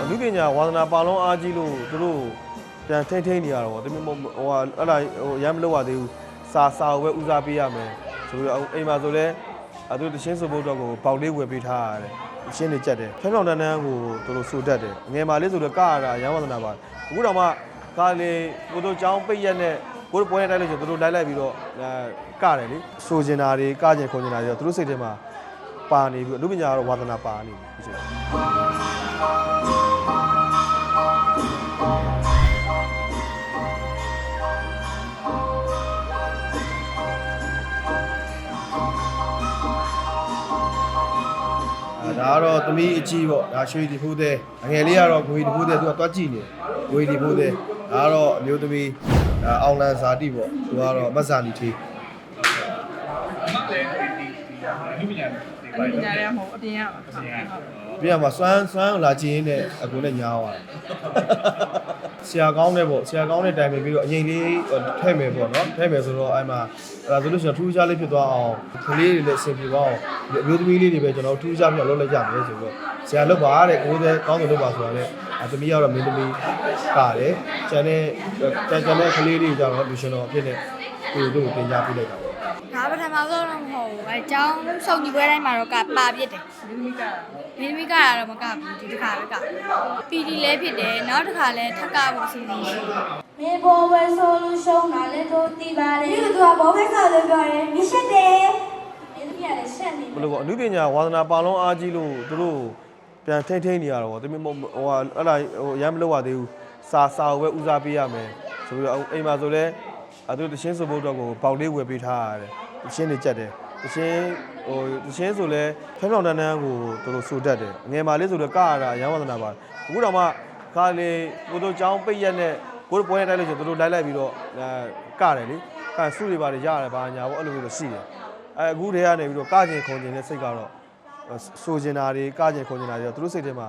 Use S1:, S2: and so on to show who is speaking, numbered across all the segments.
S1: ပေါ့အနုပညာဝါသနာပါလုံးအားကြီးလို့သူတို့ပြန်ထိမ့်ထိမ့်နေရတော့ပေါ့တမင်ဟိုဟာအဲ့ဒါဟိုရမ်းမလို့ရသေးဘူးစာစာကိုပဲဦးစားပေးရမယ်ဆိုပြီးတော့အိမ်မှာဆိုလဲအဲသူတချင်းဆိုဖို့တော့ကိုပေါက်လေးဝယ်ပေးထားရတယ်အချင်းတွေကြက်တယ်ဖျောင်းဖျောင်းတန်းတန်းကိုသူတို့ဆိုတတ်တယ်ငယ်မာလေးဆိုတော့ကရတာရမ်းဝါသနာပါအခုတော့မှကားလေးကိုတို့ចောင်းပိတ်ရက်နဲ့ကိုတို့ပွဲနေတိုက်လို့ဆိုသူတို့လိုက်လိုက်ပြီးတော့အဲကတယ်လေဆိုကျင်တာတွေကကျင်ခုန်ကျင်တာတွေတော့သူတို့စိတ်ထဲမှာပါနေပြီးအနုပညာကတော့ဝါသနာပါနေပြီဒီချိ ဒါကတော့သမီးအကြီးပေါ့ဒါရွှေဒီဖိုးသေးအငယ်လေးကတော့ဂွေဒီဖိုးသေးသူကတွားကြည့်နေဂွေဒီဖိုးသေးဒါကတော့အမျိုးသမီးဒါအောင်လန်ဇာတိပေါ့သူကတော့မတ်ဇာနီထေး
S2: လူပညာ
S3: အနည်းငယ်ရမဟုတ်အပြင်ရပါဟုတ်
S1: ပြန်မှာစွမ်းစွမ်းလာကြည့်ရင်းနဲ့အကူနဲ့ညားသွားတယ် ဆရာကောင်းတဲ့ပေါ့ဆရာကောင်းတဲ့တိုင်ပင်ပြီးတော့အရင်လေးထည့်မယ်ပေါ့နော်ထည့်မယ်ဆိုတော့အဲ့မှာအဲ့ဒါဆိုလို့ရှိရင်ထူးခြားလေးဖြစ်သွားအောင်ကလေးတွေလည်းအဆင်ပြေသွားအောင်အမျိုးသမီးလေးတွေပဲကျွန်တော်ထူးခြားပြလုပ်လိုက်ကြမယ်ဆိုတော့ဆရာလုပ်ပါတဲ့ကိုယ်တည်းကောင်းတယ်လုပ်ပါဆိုတာလည်းအသမီးကတော့မင်းသမီးပါတယ်ကျန်တဲ့ကျန်ကျန်တဲ့ကလေးတွေကြတော့လူရှင်တော်အဖြစ်နဲ့သူတို့ကိုတင် जा ပြလိုက်တာပေါ့
S4: ဒါပထမဆုံးတော့မဟုတ်ဘူးအဲအကြောင်းစုံကြီးပွဲတိုင်းမှာတော့ကပါပြစ်တယ်
S3: ဒီမိက
S4: မင်းသမီးကတော့မကဘူးဒီတစ်ခါပဲကပီတီလည်းဖြစ်တယ်နောက်တစ်ခါလည်းထပ်ကဖို့အစီအစဉ်ရှိတယ်
S5: မေဘောဝဲဆိုလို့ရှုံးတာလည်းတို့သိပါတယ်ဒီကသူကဘောဖိုက်ဆော်လို့ပြောတယ်မြရှက်တယ်မင်းတို့ရတယ်ရှက်နေ
S1: ဘယ်လိုပေါ့အနုပညာဝါသနာပါလုံးအားကြီးလို့သူတို့ပြန်ထိမ့်ထိမ့်နေရတော့ဗောတမင်ဟိုဟာအဲ့ဒါဟိုရမ်းမလို့ရသေးဘူးစာစာကိုပဲဦးစားပေးရမယ်ဆိုပြီးတော့အိမ်မှာဆိုလဲအဲ သူတချင်းဆိုဖို့တော့ကိုပေါက်လေးဝယ်ပေးထားရတယ်တချင်းတွေကြက်တယ်တချင်းဟိုတချင်းဆိုလဲဖျောင်းဖျောင်းတန်းတန်းကိုသူတို့ဆိုတတ်တယ်ငယ်မာလေးဆိုတော့ကရတာရမ်းဝါသနာပါအခုတော့မှကားလေးကိုတို့ចောင်းပိတ်ရက်နဲ့ကိုတို့ပွဲနေတိုက်လို့ဆိုသူတို့လိုက်လိုက်ပြီးတော့အဲကတယ်လေကဆုတွေပါတယ်ရတယ်ဘာညာပေါ့အဲ့လိုမျိုးတော့ရှိတယ်အဲအခုတည်းကနေပြီးတော့ကကျင်ခုန်ကျင်တဲ့စိတ်ကတော့ဆိုကျင်တာတွေကကြင်ခုန်ကျင်တာတွေတော့သူတို့စိတ်ထဲမှာ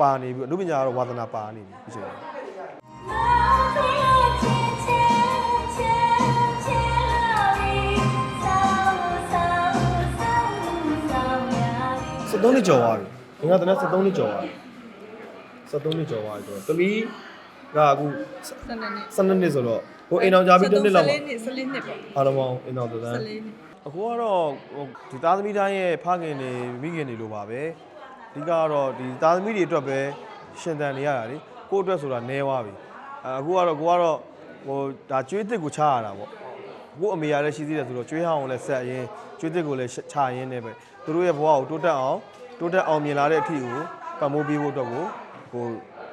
S1: ပါနေပြီးအနုပညာကတော့ဝါသနာပါနေပြီဒီချိန်မှာ 73နှစ်ကျော်သွားပြီငါတနက်73နှစ်ကျော်သွားပြီ73နှစ်ကျော်သွားပြီဆိုတော့သမီးကအခု
S3: စနေနေ့
S1: 12နှစ်ဆိုတော့ဟိုအိမ်အောင်ကြပြီး2နှစ်လောက်ပါ
S3: 14နှစ်14နှစ်ပေါ့
S1: အားလုံးပေါင်းအိမ်အောင်သန်း
S3: 14နှစ်
S1: အခုကတော့ဟိုဒီသားသမီးတိုင်းရဲ့ဖခင်တွေမိခင်တွေလိုပါပဲအဓိကကတော့ဒီသားသမီးတွေအတွက်ပဲရှင်သန်နေရတာလေကိုယ့်အတွက်ဆိုတာနဲသွားပြီအဲအခုကတော့ကိုကတော့ဟိုဒါကျွေးတစ်ကိုချရတာပေါ့ အခုအမေရလည်းရှိသေးတယ်ဆိုတော့ကျွေးဟောင်းကိုလည်းဆက်ရင်းကျွေးတစ်ကိုလည်းချရင်းနေပဲသူတို့ရဲ့ဘဝကိုတိုးတက်အောင်တိုးတက်အောင်မြင်လာတဲ့အထိကိုပံ့ပိုးပေးဖို့အတွက်ကိုဟို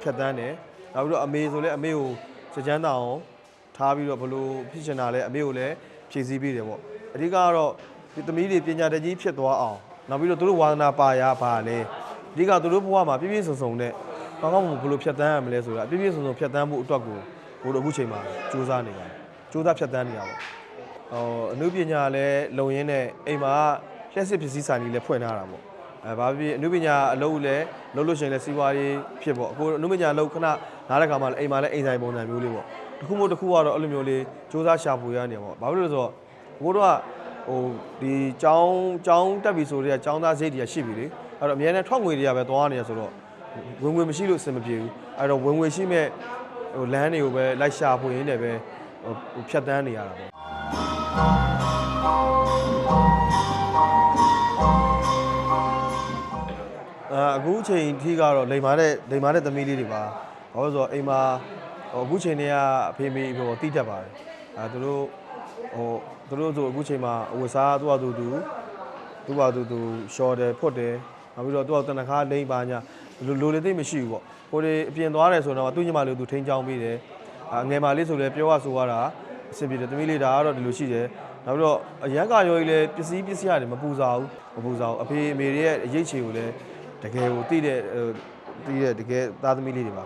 S1: ဖြတ်တန်းတယ်နောက်ပြီးတော့အမေဆိုလည်းအမေကိုစကြမ်းတောင်ထားပြီးတော့ဘလို့ဖြစ်ချင်တာလဲအမေကိုလည်းဖြည့်ဆည်းပေးတယ်ပေါ့အဓိကကတော့ဒီသမီးတွေပညာတတ်ကြီးဖြစ်သွားအောင်နောက်ပြီးတော့သူတို့ဝါသနာပါရပါလေအဓိကသူတို့ဘဝမှာပြည့်ပြည့်စုံစုံနဲ့ကောင်းကောင်းမွန်ဘယ်လိုဖြတ်တန်းရမလဲဆိုတာပြည့်ပြည့်စုံစုံဖြတ်တန်းဖို့အတွက်ကိုဘို့အခုချိန်မှာစူးစမ်းနေပါတယ်စူးစမ်းဖြတ်တန်းနေတာပေါ့ ဟိုအနုပညာလည်းလုံရင်းနဲ့အိမ်မှာလျှက်စစ်ပစ္စည်းဆိုင်ကြီးလည်းဖွင့်ထားတာပေါ့အဲဘာဖြစ်အနုပညာအလုပ်လည်းလုပ်လို့ရှိရင်လည်းစီးပွားရေးဖြစ်ပေါ့အခုအနုပညာအလုပ်ခဏနားတဲ့ခါမှာလည်းအိမ်မှာလည်းအိမ်ဆိုင်ပုံစံမျိုးလေးပေါ့တစ်ခုမို့တစ်ခုကတော့အဲ့လိုမျိုးလေးစူးစမ်းရှာဖွေရနေပေါ့ဘာဖြစ်လို့လဲဆိုတော့ ဘိုးတို့ကဟိုဒီចောင်းចောင်းတက်ပြီဆိုတော့ចောင်းသားစိတ်တွေကရှိပြီလေအဲ့တော့အများနဲ့ထွက်ငွေတွေကပဲသွားနေရဆိုတော့ဝင်ငွေမရှိလို့အဆင်မပြေဘူးအဲ့တော့ဝင်ငွေရှိမဲ့ဟိုလမ်းတွေကိုပဲလိုက်ရှာဖွေရင်းနဲ့ပဲဟိုဖြတ်တန်းနေရတာပေါ့ အာအခုချိန်ထိကတော့လိန်မာတဲ့လိန်မာတဲ့သမီးလေးတွေပါဘာလို့လဲဆိုတော့အိမ်မှာဟိုအခုချိန်တည်းကအဖေမေဟိုတိတက်ပါတယ်အဲသူတို့ဟိုသူတို့ဆိုအခုချိန်မှာအဝတ်စားသူ့ဟာသူသူသူ့ဟာသူသူရှော်တယ်ဖွတ်တယ်နောက်ပြီးတော့သူ့ဟာတနခါလိမ့်ပါညာလိုလိုလေးသိမရှိဘူးပေါ့ကိုတွေအပြင်သွားတယ်ဆိုတော့သူ့ညီမလေးကိုသူထိန်းချောင်းပေးတယ်အငယ်မလေးဆိုလည်းပြောရဆိုရတာ အဆင်ပြေတယ်သမီးလေးဒါကတော့ဒီလိုရှိတယ်နောက်ပြီးတော့အရန်ကရောကြီးလည်းပစ္စည်းပစ္စည်းရတယ်မပူစားဘူးမပူစားဘူးအဖေအမေတွေရဲ့အရေးချေကိုလည်းတကယ်ကိုသိတဲ့ဟိုသိတဲ့တကယ်သားသမီးလေးတွေပါ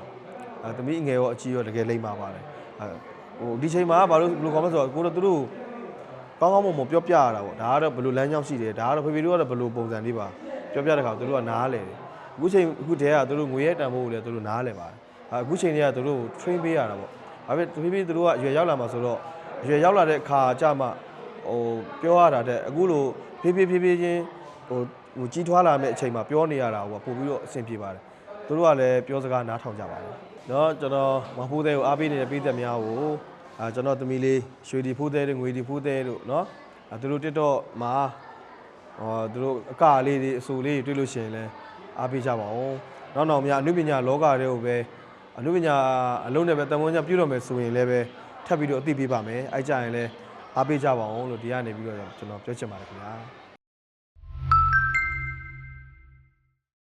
S1: အဲသမီးအငယ်ရောအကြီးရောတကယ်လိမ့်ပါပါတယ်အဲဟိုဒီချိန်မှာဘာလို့ဘယ်လိုခေါ်မလဲဆိုတော့ကိုတို့သူတို့ကောင်းကောင်းမွန်မွန်ပြောပြရတာပေါ့ဒါကတော့ဘယ်လိုလမ်းကြောင်းရှိတယ်ဒါကတော့ဖေဖေတို့ကတော့ဘယ်လိုပုံစံလေးပါပြောပြတဲ့ခါသူတို့ကနားလဲတယ်အခုချိန်အခုတည်းကသူတို့ငွေရဲတန်ဖို့ကိုလည်းသူတို့နားလဲပါတယ်အခုချိန်တွေကသူတို့ကို train ပေးရတာပေါ့ ဒါပေမဲ့ဖေဖေသူတို့ကအရွယ်ရောက်လာမှဆိုတော့အရွယ်ရောက်လာတဲ့အခါကျမှဟိုပြောရတာတဲ့အခုလိုဖေဖေဖေဖေချင်းဟိုဟိုကြီးထွားလာမယ့်အချိန်မှာပြောနေရတာဟိုပို့ပြီးတော့အဆင်ပြေပါတယ် သူတို့ကလည်းပြောစကားနားထောင်ကြပါတယ်เนาะကျွန်တော်မဖိုးသေးကိုအားပေးနေတဲ့ပြည်သက်များကိုအာကျွန်တော်သမီးလေးရွှေဒီဖိုးသေးတို့ငွေဒီဖိုးသေးတို့เนาะအာသူတို့တက်တော့မှာဟောသူတို့အကလေးတွေအဆူလေးတွေတွေ့လို့ရှိရင်လည်းအားပေးကြပါဦးနောက်နောက်များအနုပညာလောကတွေကိုပဲ အနုပညာအလုံးနဲ့ပဲတမန်ကျပြုတော့မယ်ဆိုရင်လည်းပဲထပ်ပြီးတော့အသိပေးပါမယ်အဲ့ကြရင်လည်းအားပေးကြပါအောင်လို့ဒီကနေပြီးတော့ကျွန်တော်ပြောချင်ပါတယ်ခင်ဗျာ